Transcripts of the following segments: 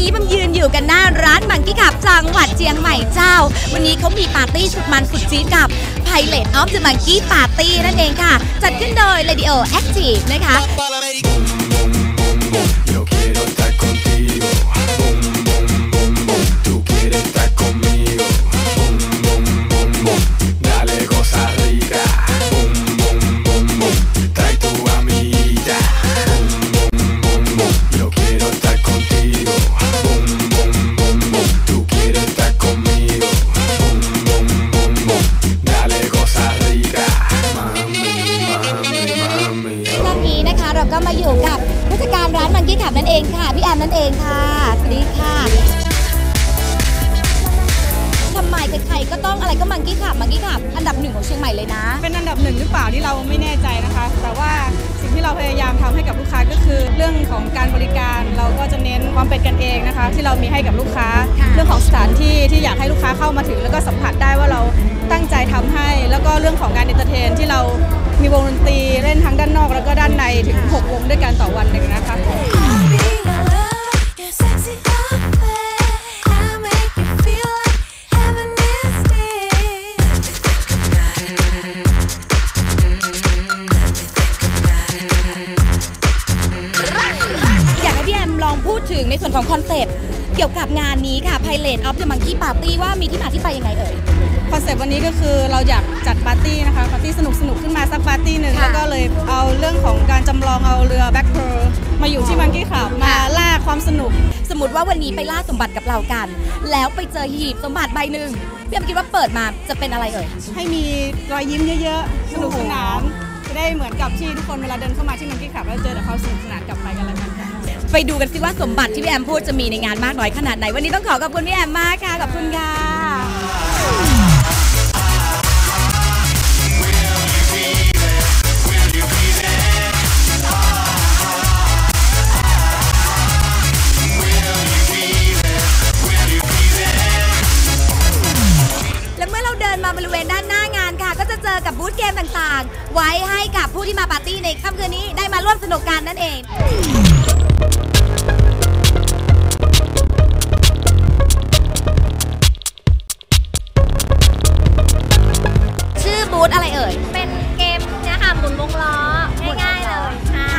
วันนี้พอยู่กันหน้าร้านมังกี้ขับจังหวัดเชียงใหม่เจ้า วันนี้เขามีปาร์ตี้สุดมันสุดจี๊ดกับไพเลตออฟเดอะมังกี้ปาร์ตี้นั่นเองค่ะ จัดขึ้นโดย Radio Active นะคะ อยู่กับผู้จัดการร้านมังกี้ขับนั่นเองค่ะ พี่แอมนั่นเองค่ะสวัสดีค่ะทำไมใครๆก็ต้องอะไรก็มังกี้ขับมังกี้ขับอันดับหนึ่งของเชียงใหม่เลยนะ เป็นอันดับหนึ่งหรือเปล่าที่เราไม่แน่ใจนะคะ แต่ว่าสิ่งที่เราพยายามทำให้กับลูกค้าก็คือ เรื่องของการบริการเราก็จะเน้นความเป็นกันเองนะคะ ที่เรามีให้กับลูกค้า เรื่องของสถานที่ที่อยากให้ลูกค้าเข้ามาถึง แล้วก็สัมผัสได้ว่าเราตั้งใจทำให้ แล้วก็เรื่องของการเอนเตอร์เทนที่เรา มีวงดนตรีเล่นทั้งด้านนอกแล้วก็ด้านในถึง 6 วงด้วยกันต่อวันหนึ่งนะคะ Your sexy outfit, I make you feel like heaven is near. อยากให้พี่แอมลองพูดถึงในส่วนของคอนเซปต์เกี่ยวกับงานนี้ค่ะ Pilot of the Monkey Party ว่ามีที่มาที่ไปยังไงเอ่ย คอนเซปต์วันนี้ก็คือเราอยากจัดปาร์ตี้นะคะปาร์ตี้สนุกสนุกๆขึ้นมาสักปาร์ตี้หนึ่งค่ะแล้วก็เลยเอาเรื่องของการจำลองเอาเรือแบ็คเพร์มาอยู่ที่มังกี้ขับมาล่าความสนุก สมมติว่าวันนี้ไปล่าสมบัติกับเรากัน แล้วไปเจอหีบสมบัติใบหนึ่งพี่แอมคิดว่าเปิดมาจะเป็นอะไรเอ่ยให้มีรอยยิ้มเยอะๆสนุกสนานจะได้เหมือนกับที่ทุกคนเวลาเดินเข้ามาที่มังกี้ขับแล้วเจอแต่เขามสนุกสนานกลับไปกันแล้วกันค่ะไปดูกันสิว่าสมบัติที่พี่แอมพูดจะมีในงานมากน้อยขนาดไหน วันนี้ต้องขอขอบคุณพี่แอมมากค่ะขอบคุณค่ะและ บริเวณด้านหน้างานค่ะ ก็จะเจอกับบูธเกมต่างๆ ไว้ให้กับผู้ที่มาปาร์ตี้ในค่ำคืนนี้ได้มาร่วมสนุกกันนั่นเอง ชื่อบูธอะไรเอ่ย เป็นเกมเนี่ยค่ะหมุนวงล้อ ง่ายๆเลยค่ะ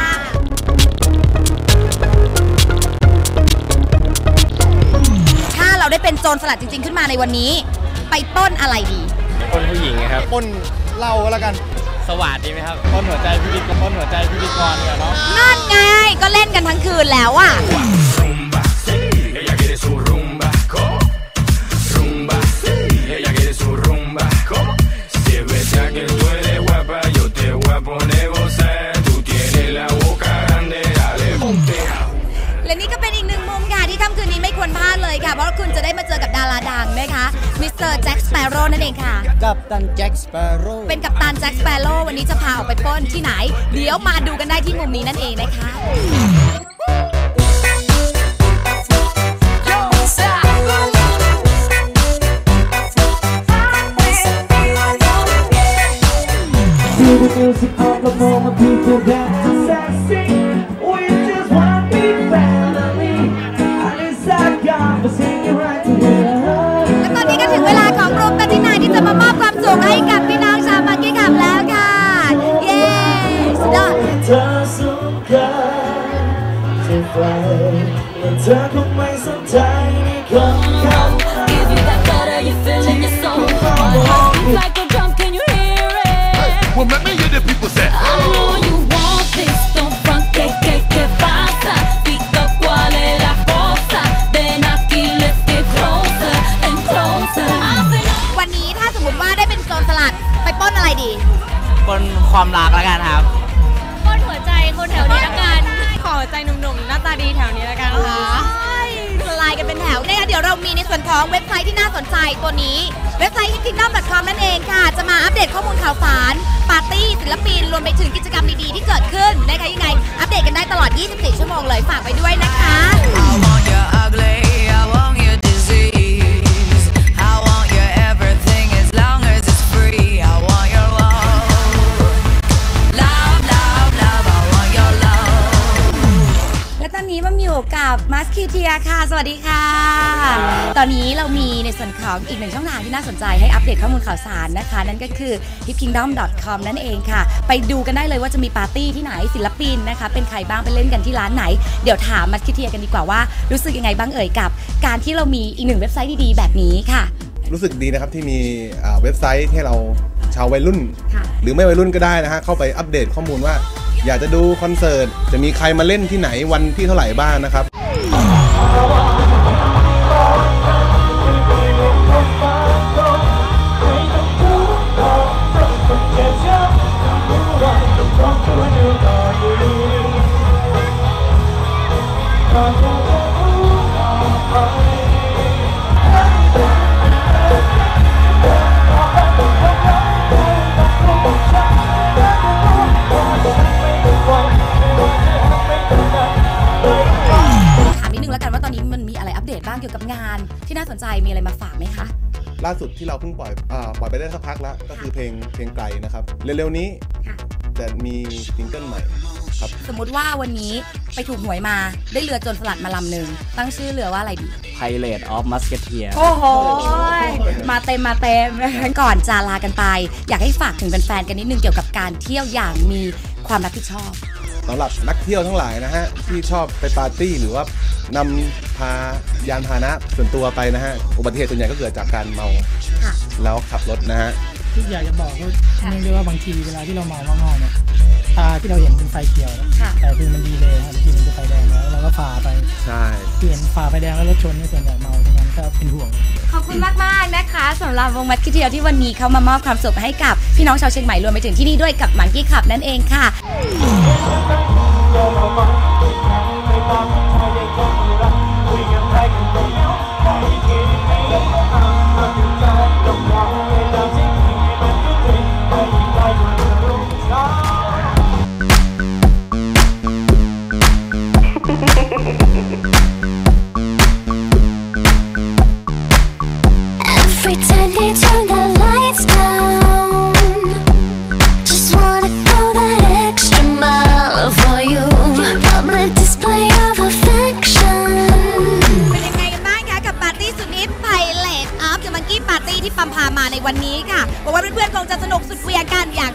ถ้าเราได้เป็นโจรสลัดจริง ๆ ขึ้นมาในวันนี้ ไปปล้นอะไรดี คนผู้หญิงนะครับปล้นเหล้าก็แล้วกัน สวัสดีไหมครับต้นหัวใจพิธีกรต้นหัวใจพิธีกรเนี่ยเนาะนั่นไงก็เล่นกันทั้งคืนแล้วอะ เตอร์แจ็คสเปโร่นั่นเองค่ะ กับตันแจ็คสเปโร่เป็นกัปตันแจ็คสเปโร่วันนี้จะพาออกไปปล้นที่ไหน เดี๋ยวมาดูกันได้ที่มุมนี้นั่นเองนะคะ Feel the music on the moment people dance เธอคงไม่สนใจในคำคำ Give you that butter you feel in your soul. My heart beats like a drum, can you hear it? Well, let me hear the people say. I know you want this, don't front, que, que, que pasa? Pica cuál es la cosa. Ven aquí, let's get closer and closer. I say no. วันนี้ถ้าสมมติว่าได้เป็นโจรสลัดไปปล้นอะไรดี บนความรักแล้วกันครับ ยวเรามีในส่วนของเว็บไซต์ที่น่าสนใจตัวนี้ เว็บไซต์ kingdom.com นั่นเองค่ะ จะมาอัปเดตข้อมูลข่าวสาร ปาร์ตี้ ศิลปิน รวมไปถึงกิจกรรมดีๆ ที่เกิดขึ้นนะคะยังไง อัปเดตกันได้ตลอด 24 ชั่วโมงเลย ฝากไปด้วยนะคะ สคีเทียค่ะสวัสวัสดีค่ะ ตอนนี้เรามีในส่วนของอีกหนึ่งช่องทางที่น่าสนใจให้อัปเดตข้อมูลข่าวสารนะคะ นั่นก็คือ hipkingdom.com นั่นเองค่ะ ไปดูกันได้เลยว่าจะมีปาร์ตี้ที่ไหนศิลปินนะคะ เป็นใครบ้างไปเล่นกันที่ร้านไหน เดี๋ยวถามมัดคิเทียกันดีกว่าว่ารู้สึกยังไงบ้างเอ่ยกับ การที่เรามีอีกหนึ่งเว็บไซต์ดีๆแบบนี้ค่ะ รู้สึกดีนะครับที่มีอ่าเว็บไซต์ที่เราชาววัยรุ่น ค่ะ หรือไม่วัยรุ่นก็ได้นะฮะ เข้าไปอัปเดตข้อมูลว่า อยากจะดูคอนเสิร์ต จะมีใครมาเล่นที่ไหนวันที่เท่าไหร่บ้างนะครับ ถา บ้างเกี่ยวกับงาน ที่น่าสนใจมีอะไรมาฝากไหมคะล่าสุดที่เราเพิ่งปล่อยอาปล่อยไปได้สักพักแล้ว ก็คือเพลงเพลงไกลนะครับ เร็วๆนี้ค่ะจะมีซิงเกิลใหม่ครับ สมมุติว่าวันนี้ไปถูกหวยมาได้เรือโจรสลัดมาลำหนึ่งตั้งชื่อเรือว่าอะไรดี Pilot of Musketeer โอ้โห มาเต็มมาเต็มก่อนจะลากันไป อยากให้ฝากถึงแฟนๆกันนิดนึงเกี่ยวกับการเที่ยวอย่างมีความรับผิดชอบ สำหรับนักเที่ยวทั้งหลายนะฮะที่ชอบไปปาร์ตี้หรือว่านำพายานพาหนะส่วนตัวไปนะฮะอุบัติเหตุส่วนใหญ่ก็เกิดจากการเมาค่ะแล้วขับรถนะฮะที่อยากจะบอกก็เนื่องด้วยว่าบางทีเวลาที่เราเมามากๆเนี่ยตาที่เราเห็นเป็นไฟเขียวค่ะแต่คือมันดีเลยครับบางทีมันจะไฟแดงแล้วเราก็ฝ่าไปใช่ที่เห็นฝ่าไฟแดงแล้วรถชนเนี่ยส่วนใหญ่เมาทั้งนั้นก็เป็นห่วงขอบคุณมากมากๆนะคะสำหรับวงมัดคิดเทียวที่วันนี้เขามามอบความสุขให้กับพี่น้องชาวเชียงใหม่รวมไปถึงที่นี่ด้วยกับมันกี้ขับนั่นเองค่ะ Thank you.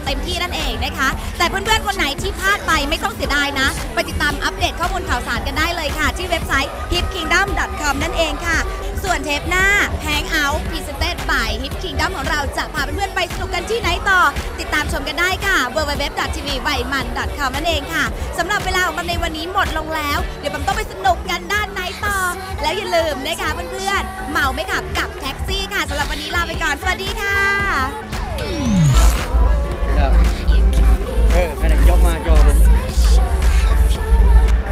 เต็มที่นั่นเองนะคะ แต่เพื่อนๆคนไหนที่พลาดไปไม่ต้องเสียดายนะไปติดตามอัปเดตข้อมูลข่าวสารกันได้เลยค่ะ ที่เว็บไซต์ hipkingdom.com นั่นเองค่ะ ส่วนเทปหน้า Hangout Presented by Hip Kingdom ของเราจะพาเพื่อนๆไปสนุกกันที่ไหนต่อ ติดตามชมกันได้ค่ะ www.tvwaiman.com นั่นเองค่ะสำหรับเวลาของมันในวันนี้หมดลงแล้ว เดี๋ยวปัมต้องไปสนุกกันด้านในต่อ แล้วอย่าลืมนะคะเพื่อนๆเมาไม่ขับกับแท็กซี่ค่ะสำหรับวันนี้ลาไปก่อนสวัสดีค่ะ เออขนาดยกมาจอผม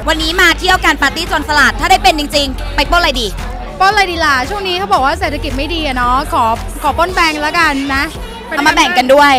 วันนี้มาเที่ยวการปาร์ตี้จนสลัด ถ้าได้เป็นจริง ๆ ไปปล้นอะไรดี ปล้นอะไรดีล่ะช่วงนี้เขาบอกว่าเศรษฐกิจไม่ดีอะเนาะขอขอปล้นแบงค์แล้วกันนะเอามาแบ่งกันด้วย